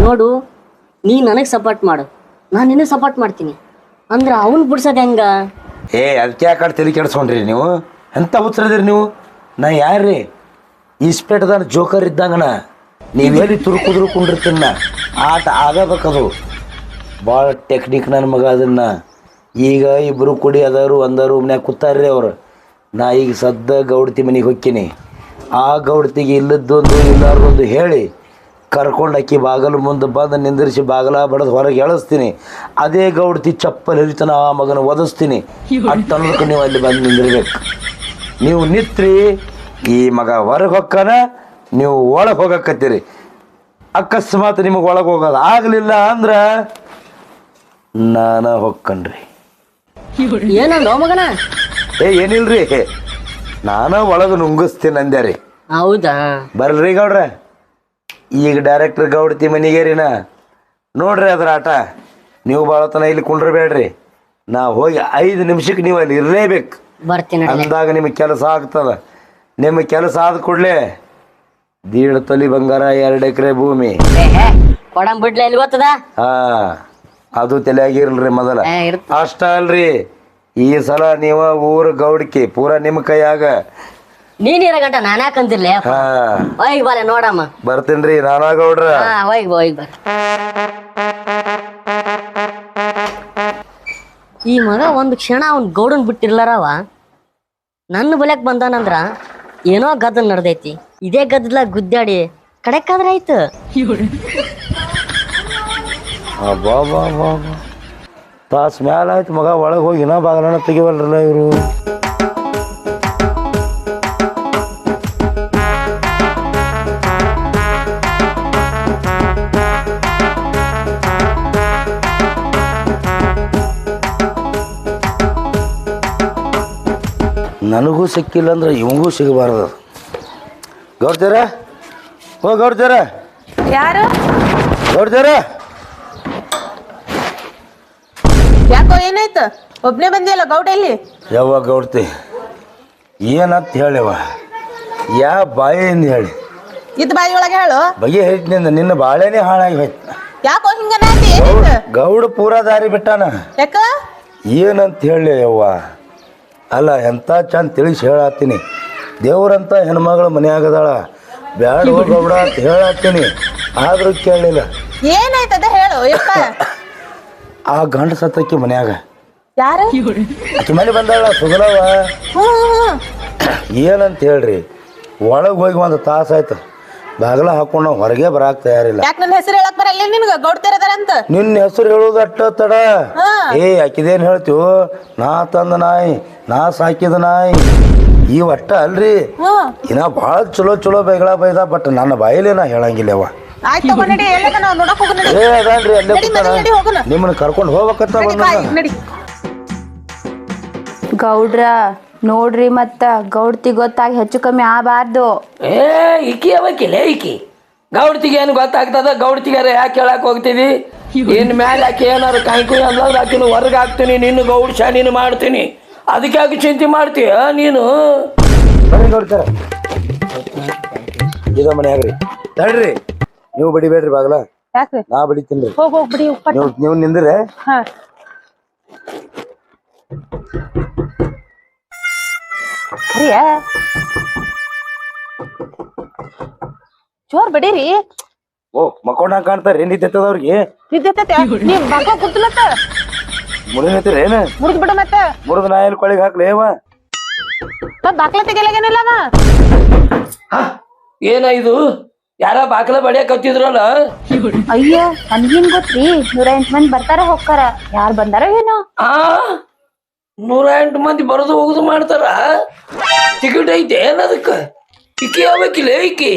ನೋಡು ನೀ ನನಗೆ ಸಪೋರ್ಟ್ ಮಾಡು. ನಾನು ನಿನಗೆ ಸಪೋರ್ಟ್ ಮಾಡ್ತೀನಿ. ಅಂದ್ರೆ ಅವನ್ ಬಿಡ್ಸೋದು ಹೆಂಗ? ಏ ಅದಕ್ಕೆ ಯಾಕಡೆ ತಲೆ ಕೆಡಿಸ್ಕೊಂಡ್ರಿ ನೀವು? ಎಂತ ಹುಚ್ಚರದಿರಿ ನೀವು? ನಾ ಯಾರ್ರಿ? ಇಸ್ಪೇಟದ ಜೋಕರ್ ಇದ್ದಂಗನ ನೀವು ತುರುಕುದ್ರು ಕುಂಡಿರ್ತೀನ ಆಟ ಆಗಬೇಕದು. ಭಾಳ ಟೆಕ್ನಿಕ್ ನನ್ನ ಮಗ ಅದನ್ನು. ಈಗ ಇಬ್ಬರು ಕುಡಿ ಅದಾರು ಒಂದ ರೂಮ್ನ್ಯಾಗ ಕೂತಾರ್ರಿ ಅವ್ರು. ನಾ ಈಗ ಸದ್ದ ಗೌಡತಿ ಮನೆಗೆ ಹೊಕ್ಕೀನಿ. ಆ ಗೌಡತಿಗೆ ಇಲ್ಲದ್ದೊಂದು ಇಲ್ಲಾರ್ದೊಂದು ಹೇಳಿ ಕರ್ಕೊಂಡು ಅಕ್ಕಿ ಬಾಗಲು ಮುಂದೆ ಬಂದು ನಿಂದಿರಿಸಿ ಬಾಗಲ ಬಡದು ಹೊರಗೆ ಎಳಿಸ್ತೀನಿ. ಅದೇ ಗೌಡತಿ ಚಪ್ಪಲ್ ಹಿರಿತನ ಆ ಮಗನ ಒದಿಸ್ತೀನಿ. ಅಟ್ಟನಕ್ಕೆ ನೀವು ಅಲ್ಲಿ ಬಂದು ನಿಂದಿರ್ಬೇಕು. ನೀವು ನಿತ್ರಿ ಈ ಮಗ ಹೊರಗೆ ಹೊಕ್ಕನ ನೀವು ಒಳಗೆ ಹೋಗಕತ್ತೀರಿ. ಅಕಸ್ಮಾತ್ ನಿಮಗೆ ಒಳಗೆ ಹೋಗೋದು ಆಗಲಿಲ್ಲ ಅಂದ್ರೆ ನಾನು ಹೊಕ್ಕನ್ರಿ. ಏನಂದ ಮಗನ? ಏ ಏನಿಲ್ರಿ? ನಾನ ಒಳಗ ನುಂಗಿಸ್ತೀನಿ ಅಂದೆ ರೀ ಹೌದಾ? ಬರ್ರಿ ಗೌಡ್ರ. ಈಗ ಡೈರೆಕ್ಟರ್ ಗೌಡತಿ ಮನಿಗೇರಿನ. ನೋಡ್ರಿ ಅದ್ರ ಆಟ. ನೀವು ಬಾಳತನ ಇಲ್ಲಿ ಕುಂಡ್ರಬೇಡ್ರಿ. ನಾ ಹೋಗಿ ಐದು ನಿಮಿಷಕ್ಕೆ ನೀವು ಅಲ್ಲಿ ಇರಲೇಬೇಕು. ಬರ್ತೀನಿ ಅಂದಾಗ ನಿಮಗೆ ಕೆಲಸ ಆಗ್ತದ. ನಿಮ್ಮ ಕೆಲಸ ಆದ ಕೂಡಲೇ ದೀಡ್ ತೊಲಿ ಬಂಗಾರ ಎರಡು ಎಕರೆ ಭೂಮಿ. ಕೊಡಂಬಿಡ್ಲೆ ಎಲ್ಲಿ ಗೊತ್ತದ? ಹಾ. ಅದು ತಲೆಯಾಗಿರ್ಲ್ರಿ ಮೊದಲ. ಏ, ಇರ್ತ ಅಷ್ಟ ಅಲ್ರಿ. ಈ ಸಲ ನೀವ ಊರ ಗೌಡ್ಕಿ ಪೂರ ನಿಮ್ಮ ಕೈಯಾಗ. ನೀನ್ ಇರೋ ಗಂಟ ನಾನು ಯಾಕಂತಿರ್ಲಿ ಹಾ. ಹೋಗಿ ಬಾಲೆ ನೋಡಮ್ಮ. ಬರ್ತೀನ್ರಿ ನಾನಾ ಗೌಡ್ರ. ಹಾ ಹೋಗಿ ಹೋಗಿ ಬಾ. ಈ ಮಗ ಒಂದು ಕ್ಷಣ ಅವ್ನ ಗೌಡನ್ ಬಿಟ್ಟಿರ್ಲಾರವ. ನನ್ನ ಬಲ್ಯಾಕ್ ಬಂದಾನಂದ್ರ ಏನೋ ಗದ್ದಲ ನಡ್ದೈತಿ. ಇದೇ ಗದ್ದಲ ಗುದ್ದಾಡಿ ಕಡೆಕ್ಕಾದ್ರ ಆಯ್ತು. ಬಾ ಬಾ ಬಾ ತಾಸ್ ಮ್ಯಾಲ ಆಯ್ತು ಮಗ ಒಳಗೆ ಹೋಗಿ ಇನ್ನೂ ಬಾಗಿಲನ್ನ ತೆಗಿವಲ್ರಲ್ಲ ಇವರು. ನನಗೂ ಸಿಕ್ಕಿಲ್ಲ ಅಂದ್ರೆ ಇವಂಗೂ ಸಿಗಬಾರ್ದು. ಗೌಡ್ತಾರ ಓ ಗೌಡ್ತಾರ ಯಾರು? ಗೌಡ್ತಾರ ಯಾಕೋ ಏನಾಯ್ತು? ಒಬ್ನೇ ಬಂದಿಯಲ್ಲ ಗೌಡ ಇಲ್ಲಿ ಯಾವ ಗೌಡ್ತಿ ಏನಂತ ಹೇಳವ ಯಾ ಬಾಯಿಂದ ಹೇಳಿ. ಇದ್ ಬಾಯಿ ಒಳಗೆ ಹೇಳು. ಬಗೆ ಹೇಳ್ತಿನಿಂದ ನಿನ್ನ ಬಾಳೆನೇ ಹಾಳಾಗಿ ಹೋಯ್ತು. ಯಾಕೋ ಹಿಂಗ ಗೌಡ ಪೂರ ದಾರಿ ಬಿಟ್ಟಾನ. ಯಾಕ? ಏನಂತ ಹೇಳಿ ಯವ್ವ? ಅಲ್ಲ ಎಂತ ಚಂದ ತಿಳಿಸಿ ಹೇಳತ್ತೀನಿ. ದೇವ್ರಂತ ಹೆಣ್ಮಗಳು ಮನೆಯಾಗದಾಳ. ಬ್ಯಾಡ ಗೌಡ ಅಂತ ಹೇಳತ್ತೀನಿ. ಆದ್ರೂ ಕೇಳಲಿಲ್ಲ. ಏನಾಯ್ತದ ಹೇಳು ಯಪ್ಪ. ಆ ಗಂಡ ಸತ್ತಕ್ಕಿ ಮನ್ಯಾಗ. ಯಾರು? ಆಕಿ ಮನೆ ಬಂದಾಳ ಸುಗಲವ ಏನಂತ ಹೇಳ್ರಿ? ಒಳಗೆ ಹೋಗಿ ಒಂದು ತಾಸು ಆಯ್ತು. ಬಾಗಿಲ ಹಾಕೊಂಡು ನಾವು ಹೊರಗೆ ಬರಾಕ್ ತಯಾರಿಲ್ಲ. ಯಾಕ ನನ್ನ ಹೆಸರು ಹೇಳಕ್ ಬರಲ್ಲ ನಿನ್ಗ? ಗೌಡ ತೆರದಾರಂತ. ನಿನ್ನ ಹೆಸರು ಹೇಳೋದು ಅಟ್ಟ ತಡ. ಏ ಆಕಿದೇನು ಹೇಳ್ತೀವೋ ನಾ ತಂದ ನಾಯಿ ನಾ ಸಾಕಿದ ನಾಯಿ. ಈ ಒಟ್ಟ ಅಲ್ರಿ. ಇನ್ನ ಭಾಳ ಚಲೋ ಚಲೋ ಬೈಗಳ ಬೈದ ಬಟ್ ನನ್ನ ಬಾಯಲ್ಲಿ ನಾ ಹೇಳಂಗಿಲ್ಲವ. ಆಯ್ತು ತಗೋ ನಡಿ ಎಲ್ಲದ ನಾವು ನೋಡಕ್ ಹೋಗು ನಡಿ. ಏ ಅದನ್ರಿ ಅಲ್ಲೇ ನಡಿ, ಕೂತಾನ ನಡಿ, ನಡಿ, ಹೋಗೋಣ. ನಿಮ್ಮನ್ನ ಕರ್ಕೊಂಡು ಹೋಗ್ಬೇಕಂತ ನಡಿ ಬಂದ ನಡಿ. ಗೌಡ್ರ ನೋಡ್ರಿ ಮತ್ತ ಗೌಡ್ತಿ ಗೊತ್ತಾಗಿ ಹೆಚ್ಚು ಕಮ್ಮಿ ಆಗಬಾರ್ದು. ಏ ಇಕಿ ಅವಕಿಲ್ಲ ಇಕಿ ಗೌಡ್ತಿಗೆ ಏನು ಗೊತ್ತಾಗ್ತದ? ಗೌಡ್ತಿಗಾರ ಯಾಕೆ ಹೇಳಕ್ ಹೋಗ್ತೀವಿ ಇನ್ ಮ್ಯಾಲ ಯಾಕೆ ಏನಾರು ಕಾಯ್ಕುಯ್ ಅಂದ್ರೆ ಆಕಿನ ಹೊರಗೆ ಹಾಕ್ತೀನಿ ನಿನ್ನ ಗೌಡ್ ಶಾನಿನ ಮಾಡ್ತೀನಿ. ಅದಕ್ಕೆ ಯಾಕೆ ಚಿಂತೆ ಮಾಡ್ತೀಯ ನೀನು? ನೋಡ್ತಾರ ಇದ ಮನ್ಯಾಗ್ರಿ. ತಡ್ರಿ. ನೀವು ಬಡಿಬೇಡ್ರಿ ಬಾಗಲ. ಯಾಕ್ರಿ? ನಾ ಬಡಿತೀನಿ ಹೋಗ್ ಹೋಗ್ ಬಿಡಿ ಉಪ್ಪ ನೀವು ನೀವು ನಿಂದ್ರೆ. ಹಾ. ಜೋರ್ ಬಡೀರಿ. ಓ ಮಕ್ಕೊಂಡ ಕಾಣ್ತಾರೆ ನಿಂತಿತ್ತದವ್ರಿಗೆ ನಿದ್ದೈತೈತೆ ನೀವ್ ಬಾಕ ಮುರಿನೈತಿರಿ ಏನ? ಮುರಿದ್ ಬಿಡು ಮತ್ತೆ. ಮುರಿದ ನಾ ಎಲ್ಲಿ ಕೊಳಿಗೆ ಹಾಕ್ಲಿ ಏವ? ಮತ್ ಬಾಕ್ಲ ತೆಗಿಲಾಗೇನಿಲ್ಲ ಅವ. ಏನ ಇದು? ಯಾರ ಬಾಕಲ ಬಡಿಯಕ್ ಹತ್ತಿದ್ರಲ್ಲ ಅಯ್ಯೋ ನನ್ಗೇನ್ ಗೊತ್ತ್ರಿ? ನೂರ ಎಂಟ್ ಮಂದಿ ಬರ್ತಾರ ಹೋಗ್ತಾರ. ಯಾರ್ ಬಂದಾರ ಏನೋ? ಆ? ನೂರ ಎಂಟು ಮಂದಿ ಬರೋದು ಹೋಗುದು ಮಾಡ್ತಾರ? ಟಿಕೆಟ್ ಐತೆ ಏನದಕ್ಕ? ಇಕ್ಕಿ ಯಾವಕ್ಕಿಲ್ಲ ಇಕ್ಕಿ?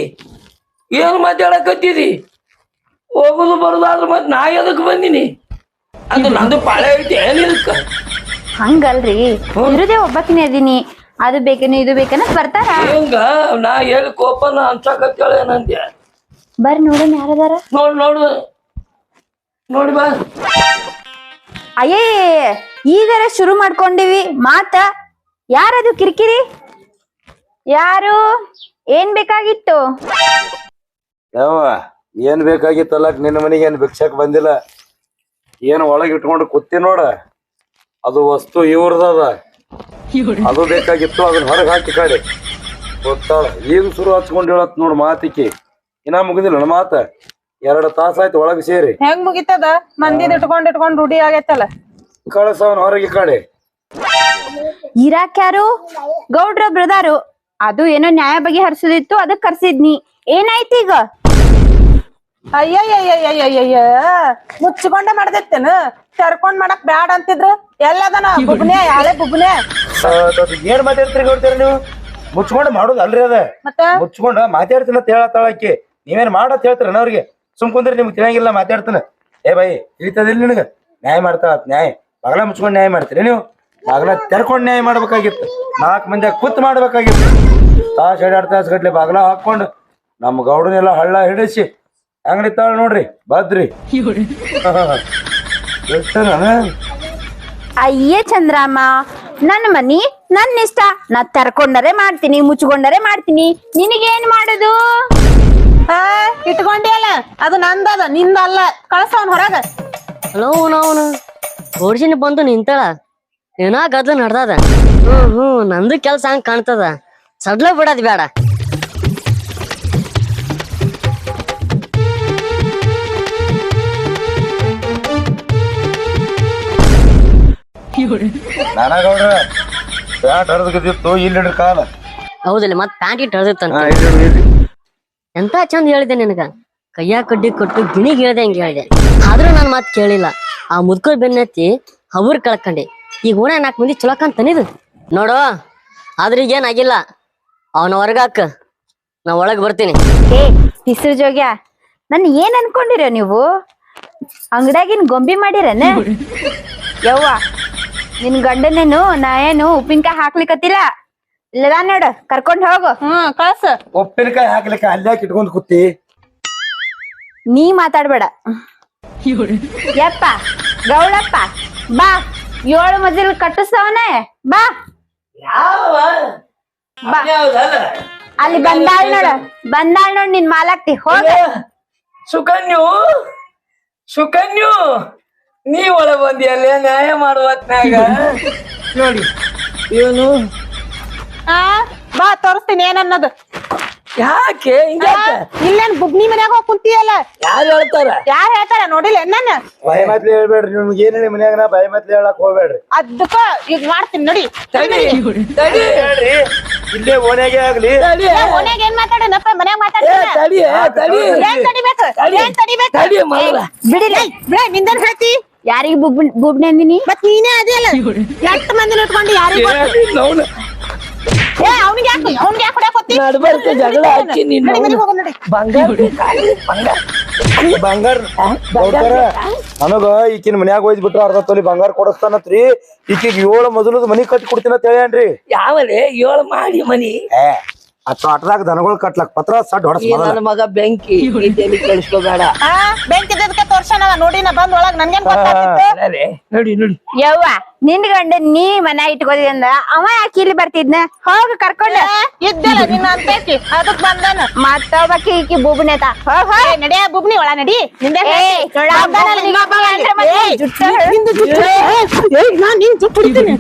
ಏನು ಮಾತಾಡಕತ್ತಿದಿ ಹೋಗುದು ಬರುದು ಆದ್ರೆ ಮತ್ತೆ ನಾ ಎದಕ್ ಬಂದಿನಿ. ಅದು ನಂದು ಪಾಳೆ ಐತೆ ಏನ್ ಇದಕ್ಕ ಹಂಗಲ್ರಿ ಇರುದೇ ಒಬ್ಬಕಿನೇ ಅದೀನಿ ಅದು ಬೇಕೇನು ಇದು ಬೇಕೇನ ಬರ್ತಾರ? ಹೆಂಗ? ನಾ ಹೇಳಿ ಕೋಪನ ಅನ್ಸಕತ್ತೇಳ ಏನಂದ್ಯ? ಬರ್ರಿ ನೋಡೋಣ ಯಾರದಾರ. ನೋಡ್ ನೋಡು. ನೋಡಿ ಬಾ. ಅಯ್ಯೇ ಈಗರೆ ಶುರು ಮಾಡ್ಕೊಂಡಿವಿ. ಮಾತ ಯಾರದು ಕಿರಿಕಿರಿ? ಯಾರು? ಏನ್ ಬೇಕಾಗಿತ್ತು? ಯಾವ ಏನ್ ಬೇಕಾಗಿತ್ತಲ್ಲ? ನಿನ್ನ ಮನೆಗೆ ಏನ್ ಭಿಕ್ಷಕ್ ಬಂದಿಲ್ಲ? ಏನ್ ಒಳಗೆ ಇಟ್ಕೊಂಡು ಕೂತಿ ನೋಡ. ಅದು ವಸ್ತು ಇವ್ರದದ. ಅದು ಬೇಕಾಗಿತ್ತು ಅದನ್ನ ಹೊರಗೆ ಹಾಕಿ ಕಾಡಿ. ಗೊತ್ತಾಳ ಈಗ ಶುರು ಹಚ್ಕೊಂಡು ಹೇಳತ್ ನೋಡ್ ಮಾತಿಕಿ. ಇನ್ನ ಮುಗಿದಿಲ್ಲ ನನ್ನ ಮಾತ? ಎರಡು ತಾಸ ಆಯ್ತು ಒಳಗೆ ಸೇರಿ. ಹೆಂಗ್ ಮುಗಿತದ? ಮಂದಿದ್ ಇಟ್ಕೊಂಡ್ ಇಟ್ಕೊಂಡ್ ರೂಢಿ ಆಗೈತಲ್ಲ. ಕಳಸವನ್ ಹೊರಗೆ ಕಾಡಿ. ಇರಾಕ್ ಯಾರು ಗೌಡ್ರ ಬ್ರದಾರು? ಅದು ಏನೋ ನ್ಯಾಯ ಬಗೆ ಹರಿಸೋದಿತ್ತು ಅದಕ್ ಕರ್ಸಿದ್ನಿ. ಏನಾಯ್ತು ಈಗ? ಅಯ್ಯಯ್ಯ ಮುಚ್ಚಿಕೊಂಡೆ ಮಾಡ್ದಿತ್ತೇನು. ತೆರ್ಕೊಂಡ್ ಮಾಡಕ್ ಬ್ಯಾಡ ಅಂತಿದ್ರು. ಎಲ್ಲದನ? ಬುಬ್ನೆ ಹಳೆ ಬುಬ್ನೆ? ಏನ್ ಮಾತಾಡ್ತೀರಿ ಹೇಳ್ತೀರಿ ನೀವು? ಮುಚ್ಕೊಂಡು ಮಾಡೋದು ಅಲ್ರಿ ಅದ. ಮುಚ್ಕೊಂಡು ಮಾತಾಡ್ತೀನಿ ಅಂತ ಹೇಳತ್ತಾಳ ಆಕಿ. ನೀವೇನ್ ಮಾಡತ್ ಹೇಳ್ತಾರ ಅವ್ರಿಗೆ? ಸುಮ್ ಕುಂದ್ರಿ ನಿಮ್ಗೆ ತಿಳಿಯಂಗಿಲ್ಲ ಮಾತಾಡ್ತಾನ. ಏ ಬೈ ತಿಳಿತದಿಲ್ಲ ನಿನಗ? ನ್ಯಾಯ ಮಾಡ್ತಾಳ ನ್ಯಾಯ. ಬಾಗಲ ಮುಚ್ಕೊಂಡ್ ನ್ಯಾಯ ಮಾಡ್ತೀರಿ ನೀವು? ಬಾಗಲ ತೆರ್ಕೊಂಡ್ ನ್ಯಾಯ ಮಾಡ್ಬೇಕಾಗಿತ್ತು. ನಾಲ್ಕು ಮಂದಿ ಕುತ್ ಮಾಡ್ಬೇಕಾಗಿತ್ತು. ತಾಸ್ ಎರಡ್ ತಾಸ್ ಗಟ್ಲೆ ಬಾಗಲ ಹಾಕೊಂಡು ನಮ್ಮ ಗೌಡನೆಲ್ಲ ಹಳ್ಳ ಹಿಡಿಸಿ ಅಂಗಡಿ ತಾಳ ನೋಡ್ರಿ ಬದ್ರಿ. ಅಯ್ಯ. ಅಯ್ಯೇ ಚಂದ್ರಮ್ಮ ನನ್ನ ಮನಿ ನನ್ನ ಇಷ್ಟ. ನಾ ತರ್ಕೊಂಡರೆ ಮಾಡ್ತೀನಿ ಮುಚ್ಕೊಂಡರೆ ಮಾಡ್ತೀನಿ. ನಿನಗೇನ್ ಮಾಡೋದು? ಹಾ ಇಟ್ಕೊಂಡಿಯಲ್ಲ? ಅದು ನಂದದ ನಿಂದಲ್ಲ. ಕಳ್ಸ ಅವ್ನ ಹೊರಗ. ಹಲೋ ಅವನು ಓಡಿಸಿನ ಬಂದು ನಿಂತಳ. ಏನೋ ಗದ್ಲ ನಡ್ದದ. ಹ್ಮ್ ಹ್ಮ್ ನಂದು ಕೆಲ್ಸ ಹಂಗ್ ಕಾಣ್ತದ. ಸಡ್ಲ ಬಿಡೋದ್ ಬೇಡ. ನಾನಾಗೌಡ್ರ ಪ್ಯಾಂಟ್ ಹರಿದ್ಕಿತ್ತು ಇಲ್ಲಿ ಹಿಡ್ರಿ ಕಾಲ. ಹೌದಿಲ್ಲ ಮತ್ ಪ್ಯಾಂಟ್ ಇಟ್ಟು ಹರಿದಿತ್ತಂತ. ಹಾ ಇಲ್ಲಿ ಹಿಡ್ರಿ, ಇಲ್ಲಿ. ಎಂತ ಚಂದ ಹೇಳಿದೆ ನಿನಗ? ಕೈಯ ಕಡ್ಡಿ ಕೊಟ್ಟು ಗಿಣಿಗ್ ಹೇಳ್ದೆ ಹಂಗ ಹೇಳಿದೆ. ಆದ್ರೂ ನನ್ ಮಾತ್ ಕೇಳಿಲ್ಲ. ಆ ಮುದ್ಕೋ ಬೆನ್ನತ್ತಿ ಹಗುರ್ ಕಳ್ಕಂಡೆ. ಈಗ ಓಣ ನಾಲ್ಕು ಮಂದಿ ಚುಲಕಂತ ತನಿದು ನೋಡು ಆದ್ರೆ ಈಗ ಏನಾಗಿಲ್ಲ ಅವನ ಹೊರಗಾಕ ನಾ ಒಳಗ್ ಬರ್ತೀನಿ. ಏ ತಿಸ್ರು ಜೋಗ್ಯ ನನ್ ಏನ್ ಅನ್ಕೊಂಡಿರ ನೀವು? ಅಂಗಡ್ಯಾಗಿನ್ ಗೊಂಬಿ ಮಾಡಿರನ? ಯವ್ವ ನಿನ್ ಗಂಡನೇನು ನಾ ಏನು ಉಪ್ಪಿನಕಾಯಿ ಹಾಕ್ಲಿಕತ್ತಿಲ್ಲ? ಇಲ್ಲದ ನೋಡು ಕರ್ಕೊಂಡ್ ಹೋಗು. ಹ್ಮ್ ಕಳ್ಸ. ಉಪ್ಪಿನಕಾಯಿ ಹಾಕ್ಲಿಕ್ಕೆ ಅಲ್ಲೇ ಇಟ್ಕೊಂಡ್ ಕೂತಿ. ನೀ ಮಾತಾಡ್ಬೇಡ. ಯಪ್ಪ ಗೌಳಪ್ಪ ಬಾ. ಏಳು ಮಜಲ್ ಕಟ್ಟಿಸ್ತವನೆ ಬಾ. ಬಾ. ಅಲ್ಲಿ ಬಂದಾಳ್ ನೋಡು ಬಂದಾಳ್ ನೋಡ್ ನಿನ್ ಮಾಲಾಕ್ತಿ ಹೋಗ. ಸುಕನ್ಯು ಸುಕನ್ಯು. ನೀ ಒಳ ಬಂದಿಯಲ್ಲೇ ನ್ಯಾಯ ಮಾಡುವತ್ನಾಗ ನೋಡಿ ಇವನು ಆ ಬಾ ತೋರಿಸ್ತೀನಿ ಏನನ್ನೋದು. ಯಾಕೆ? ಹಿಂಗ್ಯಾಕೆ? ಇಲ್ಲೇನ್ ಬುಗ್ನಿ ಮನ್ಯಾಗ ಹೋಗ್ ಕುಂತಿಯಲ್ಲ? ಯಾರು ಹೇಳ್ತಾರ? ಯಾರ್ ಹೇಳ್ತಾರ ನೋಡಿಲ್ಲ ನಾನು ಭಯ ಮಾತ್ಲಿ ಹೇಳ್ಬೇಡ್ರಿ ನಿಮ್ಗೆ ಏನೇಳಿ ಮನ್ಯಾಗ ನಾ ಭಯ ಮಾತ್ಲಿ ಹೇಳಕ್ ಹೋಗ್ಬೇಡ್ರಿ. ಅದಕ್ಕ ಈಗ ಮಾಡ್ತೀನಿ ನೋಡಿ. ತಡಿ. ತಡಿ. ಹೇಳ್ರಿ ಇಲ್ಲೇ ಓನೆಗೆ ಆಗ್ಲಿ. ತಡಿ. ಮನ್ಯಾಗ ಏನ್ ಮಾತಾಡನಪ್ಪ ಮನ್ಯಾಗ ಏ, ಮಾತಾಡ್ತೀನಿ ತಡಿ ತಡಿ. ಏನ್ ತಡಿಬೇಕು? ತಡಿ. ಏನ್ ತಡಿಬೇಕು? ತಡಿ ಮೊದಲ ಬಿಡಿಲ್ಲ ಬಿಡ ನಿಂದನ್ ಹೇಳ್ತಿ? ಯಾರಿಗ್ ಬುಬ್ ಬುಬ್ನೆ ಅಂದಿನಿ? ಮತ್ ನೀನೇ ಅದಿಯಲ್ಲ ಎಷ್ಟು ಮಂದಿ ಇಟ್ಕೊಂಡು ಯಾರಿಗ ಅವ್ನಿಗೆ ಯಾಕೆ ಅವನಿಗೆ ಯಾಕೆ? ನಡ್ಬರ್ಕ ಜಗಳ ಹಚ್ಚಿ ನೀನು. ನಡಿ ಮನೆಗ್ ಹೋಗೋಣ ನಡಿ. ಬಂಗಾರ ಬಂಗಾರ. ಬಂಗಾರ? ನನಗ ಈಕಿನ ಮನ್ಯಾಗ ಒಯ್ದ್ ಬಿಟ್ರ ಅರ್ಧ ತೊಲಿ ಬಂಗಾರ ಕೊಡಸ್ತಾನತ್ರಿ. ಈಕಿಗೆ ಏಳು ಮೊದಲದ ಮನಿ ಕಟ್ಟಿ ಕೊಡ್ತೀನ ಅಂತ ಹೇಳ್ಯಾನ್ರಿ. ಯಾವಲೇ? ಏಳು ಮಾಡಿ ಮನಿ. ಆ ತೋಟದಾಗ ದನಗಳು ಕಟ್ಲಕ್ ಪತ್ರ ಸಡ್ ಹೊಡಸ್ ನನ್ನ ಮಗ ಬೆಂಕಿ. ಇದೆಲ್ಲಿ ಕೇಳಿಸ್ಕೋಬೇಡ ಆ ಬೆಂಕಿ ಇದ್ದದಕ್ಕೆ ತೋರ್ಸನವ ನೋಡಿ ನಾ ಬಂದ್ ಒಳಗ್ ನನ್ಗೇನ್ ಗೊತ್ತಾಗ್ತಿತ್ತು? ಅಲ್ಲೇ, ನೋಡಿ ನೋಡಿ. ಯವ್ವ ನಿನ್ ಗಂಡ ನೀ ಮನೆ ಇಟ್ಕೋದಿ ಅಂದ ಅವ ಯಾಕೆ ಇಲ್ಲಿ ಬರ್ತಿದ್ನ? ಹೋಗ ಕರ್ಕೊಂಡು. ಇದ್ದಲ್ಲ ನಿನ್ನ ಅಂತೈತಿ. ಅದಕ್ ಬಂದಾನ. ಮತ್ತೊಬ್ಬಕಿ ಈಕಿ ಬುಬ್ನೆತ ಹೋಗ್ ಹೋಗ್. ಏ ನಡಿಯ ಬುಬ್ನಿ ಒಳ ನಡಿ. ನಿಂದೆ ನಾನು ಬಿಡ್ತೀನಿ ಜುಟ್ಟು. ಏಯ್, ನಾನ್ ನಿನ್ ಹಿಡಿತೀನಿ.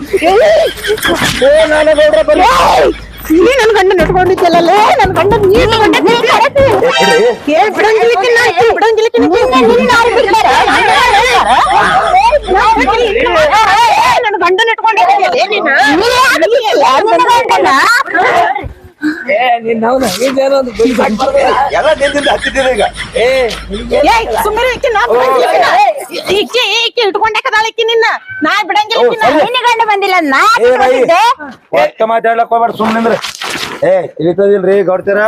ನೀ ನನ್ ಗಂಡ ನಡ್ಕೊಂಡಿದ್ದಲ್ಲ ನನ್ ಗಂಡ ನೀ ಇಟ್ಕೊಂಡಿದ್ದೆ. ಏ, ಬಿಡಂಗಿಲ್ಲಕ್ಕೆ ನಾ ಈಕಿ ಬಿಡಂಗಿಲ್ಲಕ್ಕೆ ಏ, ನನ್ ಗಂಡನ ಇಟ್ಕೊಂಡಿದ್ದೆ ನೀನು ಏ ನಿನ್ನ ಅವನ ಇದೇನೋ ಒಂದು ಬಿಲ್ ಹಾಕ್ಬಾರ್ದು. ಎಲ್ಲ ನಿಂದಿಂದ ಹತ್ತಿದ್ದೀರ ಈಗ. ಏ ಏಯ್, ಸುಮ್ನಿರು ಈಕಿ ನಾ ಇಕ್ಕಿ ಇಟ್ಕೊಂಡಾಕದಾಳ ನಿನ್ನ. ನಾ ಬಿಡಂಗಿಲ್ಲ ಈಕಿನ. ನಿನ್ನ ಗಂಡ ಬಂದಿಲ್ಲ ನಾ ಏ ಬಾಯಿ ಇಟ್ಕೊಂಡಿದ್ದೆ ಒಟ್ಟ ಮಾತಾಡ್ಲಕ್ ಹೋಗ್ಬೇಡ ಸುಮ್ಮನಿಂದ್ರ ಏ ಇಳಿತದಿಲ್ರಿ ಗೌಡ್ತೀರ?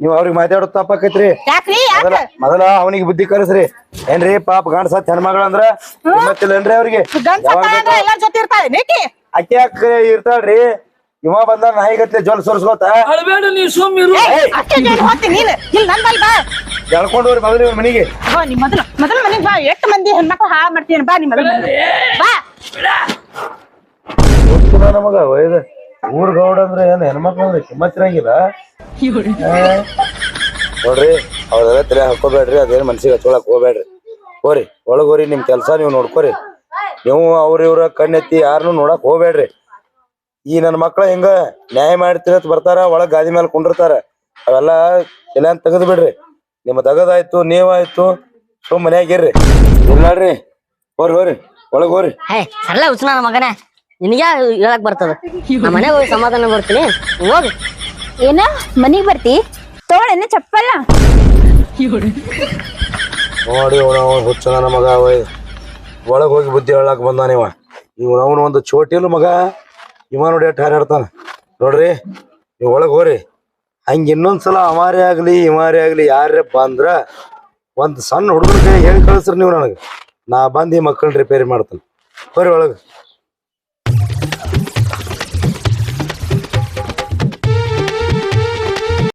ನೀವ್ ಅವ್ರಿಗೆ ಮಾತಾಡೋದು ತಪ್ಪಾಕೈತ್ರಿ. ಯಾಕ್ರಿ ಮೊದಲ ಯಾಕ? ಮೊದಲ ಅವನಿಗೆ ಬುದ್ಧಿ ಕಲಿಸ್ರಿ. ಏನ್ರಿ ಪಾಪ ಗಂಡ ಸತ್ ಹೆಣ್ಮಗಳ ಅಂದ್ರ ಗೊತ್ತಿಲ್ಲನ್ರಿ ಅವ್ರಿಗೆ? ಅಕ್ಕಿ ಅಕ್ಕ ಇರ್ತಾಳ್ರಿ. ಇವ ಬಂದ ನಾಯಿ ಗತ್ಲೆ ಜೋಲ್ ಸೋರ್ಸ್ಕೋತ? ಅಳ್ಬೇಡ ನೀ ಸುಮ್ಮಿರು ಅಷ್ಟೇ ಜೋಡಿ ಹೋಗ್ತೀನಿ ನೀನು. ಇಲ್ಲಿ ನನ್ ಬಲ್ ಬಾ. ಮೊದಲು ಇವ್ರ ಮನಿಗೆ. ಬಾ ನೀ ಮೊದಲು ಮೊದಲು ಮನೆಗ್ ಬಾ. ಎಷ್ಟು ಮಂದಿ ಹೆಣ್ಮಕ್ಳು ಹಾ ಮಾಡ್ತೀನಿ ಬಾ ನಿಮ್ಮ ಮೊದಲು ಮನೆಗೆ. ಬಾ. ಗೊತ್ತಿಲ್ಲ ನಮಗ ಒಯ್ದ. ಊರ್ ಗೌಡ ಅಂದ್ರೆ ಏನ್ ಹೆಣ್ಮಕ್ಳು ಅಂದ್ರೆ ಕಿಮ್ಮತ್ತಿರಂಗಿಲ್ಲ ನೋಡ್ರಿ ಅವ್ರೆಲ್ಲ ತಲೆ ಹಾಕೋಬೇಡ್ರಿ ಅದೇನ್ ಮನ್ಸಿಗೆ ಹಚ್ಕೊಳಕ್ ಹೋಗ್ಬೇಡ್ರಿ. ಹೋರಿ ಒಳಗೋರಿ ನಿಮ್ ಕೆಲ್ಸ ನೀವು ನೋಡ್ಕೋರಿ. ನೀವು ಅವ್ರ ಇವ್ರ ಕಣ್ಣೆತ್ತಿ ಯಾರನ್ನು ನೋಡಕ್ ಹೋಗ್ಬೇಡ್ರಿ. ಈ ನನ್ನ ಮಕ್ಳ ಹಿಂಗ ನ್ಯಾಯ ಮಾಡ್ತಿರತ್ ಬರ್ತಾರ ಒಳಗ್ ಗಾದಿ ಮೇಲೆ ಕುಂಡಿರ್ತಾರ. ಅವೆಲ್ಲ ಅಂತ ತೆಗದ್ ಬಿಡ್ರಿ. ನಿಮ್ಮ ತಗದಾಯ್ತು ನೀವಾಯ್ತು ಸುಮ್ ಮನ್ಯಾಗ ಇರ್ರಿ. ಇಲ್ಲಾಡ್ರಿ ಹೋರಿ ಹೋರಿ. ಒಳಗ್ ಹೋರಿ. ಹೇ ಸರಳ ಹುಚ್ಚ ನನ್ನ ಮಗನೇ. ನಿನಗೆ ಹೇಳಕ್ ಬರ್ತದ? ನಮ್ಮ ಮನೆಗೆ ಹೋಗಿ ಸಮಾಧಾನ ಬರ್ತೀನಿ ಹೋಗು. ಏನ ಮನಿಗ್ ಬರ್ತಿ? ತೋಳೇನ ಚಪ್ಪಲ್ಲ? ನೋಡಿ ಹುಚ್ಚ ನನ್ನ ಮಗ ಒಳಗ್ ಹೋಗಿ ಬುದ್ಧಿ ಹೇಳಕ್ ಬಂದಾನ ಇವ. ಇವ್ ಅವನು ಒಂದು ಚೋಟಿಲು ಮಗ. ಇವ ನೋಡಿ ಎಷ್ಟ್ ಹಾರಾಡ್ತಾನ ನೋಡ್ರಿ, ನೀವು ಒಳಗೆ ಹೋರಿ ಹಂಗ ಇನ್ನೊಂದ್ಸಲ ಅಮಾರಿ ಆಗಲಿ, ಇಮಾರಿ ಆಗಲಿ, ಯಾರೇ ಬಂದ್ರ ಒಂದು ಸಣ್ಣ ಹುಡುಗರ ಕೈ ಹೇಳಿ ಕಳಿಸ್ರಿ ನೀವು ನನಗೆ. ನಾ ಬಂದು ಈ ಮಕ್ಕಳನ್ನ ರಿಪೇರಿ ಮಾಡ್ತಾನೆ. ಬರ್ರಿ ಒಳಗ್.